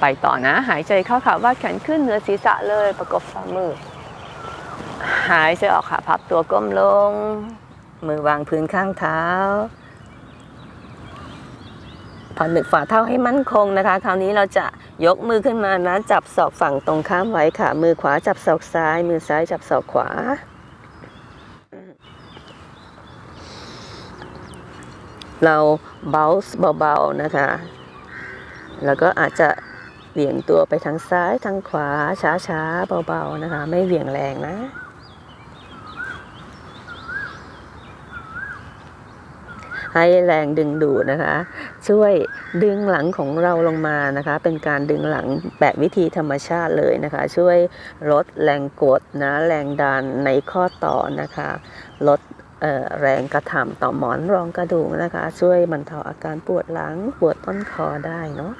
ไปต่อนะ หายใจเข้าค่ะวาดแขนขึ้นเหนือศีรษะเลยประกบฝ่ามือ หายใจออกค่ะพับตัวก้มลง มือวางพื้นข้างเท้าผนึกฝ่าเท้าให้มั่นคงนะคะ คราวนี้เราจะยกมือขึ้นมานะ จับศอกฝั่งตรงข้ามไว้ค่ะ มือขวาจับศอกซ้าย มือซ้ายจับศอกขวา เราเบาส์เบาๆนะคะ แล้วก็อาจจะ เหวี่ยงตัวไปทางซ้ายทางขวาช้าๆเบาๆนะคะ ไม่เหวี่ยงแรงนะให้แรงดึงดูดนะคะ ช่วยดึงหลังของเราลงมานะคะ เป็นการดึงหลังแบบวิธีธรรมชาติเลยนะคะ ช่วยลดแรงกดนะแรงดันในข้อต่อนะคะ ลดแรงกระถ่ำต่อหมอนรองกระดูกนะคะ ช่วยบรรเทาอาการปวดหลังปวดต้นคอได้เนาะ